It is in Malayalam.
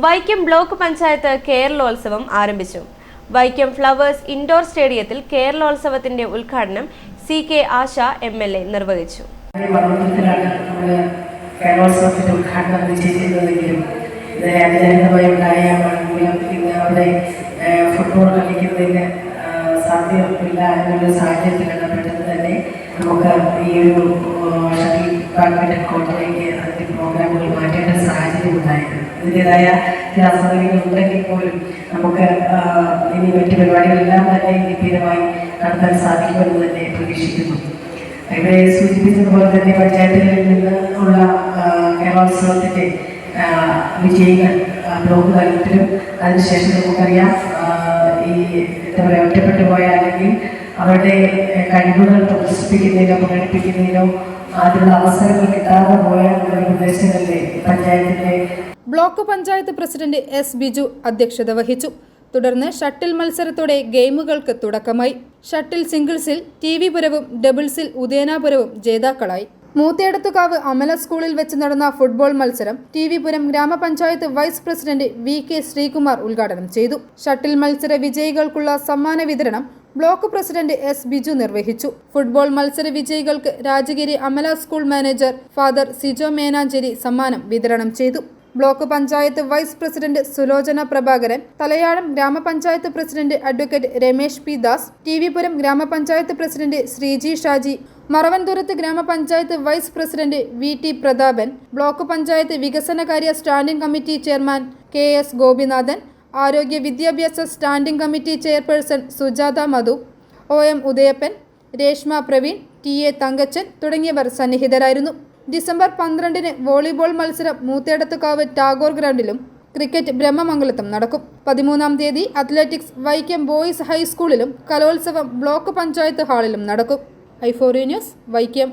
വൈക്കം ബ്ലോക്ക് പഞ്ചായത്ത് കേരളോത്സവം ആരംഭിച്ചു. വൈക്കം ഫ്ലവേഴ്സ് ഇൻഡോർ സ്റ്റേഡിയത്തിൽ കേരളോത്സവത്തിന്റെ ഉദ്ഘാടനം C K Asha M L A നിർവഹിച്ചു. കേരളോത്സവത്തിന്റെ തന്നെ. നമുക്ക് ഈ ഒരു ഷട്ടിൽ ഇതിന്റെതായ ചില പോലും നമുക്ക് ഇനി മറ്റു പരിപാടികളെല്ലാം തന്നെ ഗംഭീരമായി നടത്താൻ സാധിക്കുമെന്ന് തന്നെ പ്രതീക്ഷിക്കുന്നു. ഇവിടെ സൂചിപ്പിച്ചതുപോലെ തന്നെ പഞ്ചായത്തുകളിൽ നിന്ന് ഉള്ള കേരളോത്സവത്തിന്റെ വിജയികൾ ബ്ലോക്ക് തലത്തിലും അതിനുശേഷം നമുക്കറിയാം ഈ എന്താ പറയുക ഒറ്റപ്പെട്ടു പോയ അല്ലെങ്കിൽ അവരുടെ കഴിവുകൾ പ്രദർശിപ്പിക്കുന്നതിനോ പ്രകടിപ്പിക്കുന്നതിനോ അതിനുള്ള അവസരങ്ങൾ കിട്ടാതെ പഞ്ചായത്തിന്റെ block panchayat president S Biju അധ്യക്ഷത വഹിച്ചു. തുടർന്ന് ഷട്ടിൽ മത്സരത്തോടെ ഗെയിമുകൾക്ക് തുടക്കമായി. ഷട്ടിൽ സിംഗിൾസിൽ ടി വി പുരവും ഡബിൾസിൽ ഉദയനാപുരവും ജേതാക്കളായി. മൂത്തേടത്തുകാവ് അമല സ്കൂളിൽ വെച്ച് നടന്ന ഫുട്ബോൾ മത്സരം ടി വി പുരം ഗ്രാമപഞ്ചായത്ത് vice president V K Sreekumar ഉദ്ഘാടനം ചെയ്തു. ഷട്ടിൽ മത്സര വിജയികൾക്കുള്ള സമ്മാന വിതരണം ബ്ലോക്ക് പ്രസിഡന്റ് എസ് ബിജു നിർവഹിച്ചു. ഫുട്ബോൾ മത്സര വിജയികൾക്ക് Rajagiri Amala school manager father Sijo Menachery സമ്മാനം വിതരണം ചെയ്തു. Block panchayat vice president Sulochana Prabhakaran Thalayalam ഗ്രാമപഞ്ചായത്ത് president advocate Ramesh P Das T V Puram ഗ്രാമപഞ്ചായത്ത് പ്രസിഡന്റ് ശ്രീജി ഷാജി മറവൻതുരത്ത് ഗ്രാമപഞ്ചായത്ത് vice president V T Prathapan block panchayat വികസനകാര്യ standing committee chairman K S Gopinathan ആരോഗ്യ വിദ്യാഭ്യാസ standing committee chairperson Sujatha Madhu O M Udayappan Reshma Praveen T A Thankachan തുടങ്ങിയവർ സന്നിഹിതരായിരുന്നു. ഡിസംബർ പന്ത്രണ്ടിന് വോളിബോൾ മത്സരം മൂത്തേടത്തുകാവ് ടാഗോർ ഗ്രൗണ്ടിലും ക്രിക്കറ്റ് ബ്രഹ്മമംഗലത്തും നടക്കും. പതിമൂന്നാം തീയതി അത്ലറ്റിക്സ് വൈക്കം ബോയ്സ് ഹൈസ്കൂളിലും കലോത്സവം ബ്ലോക്ക് പഞ്ചായത്ത് ഹാളിലും നടക്കും. ഐഫോറി ന്യൂസ് വൈക്കം.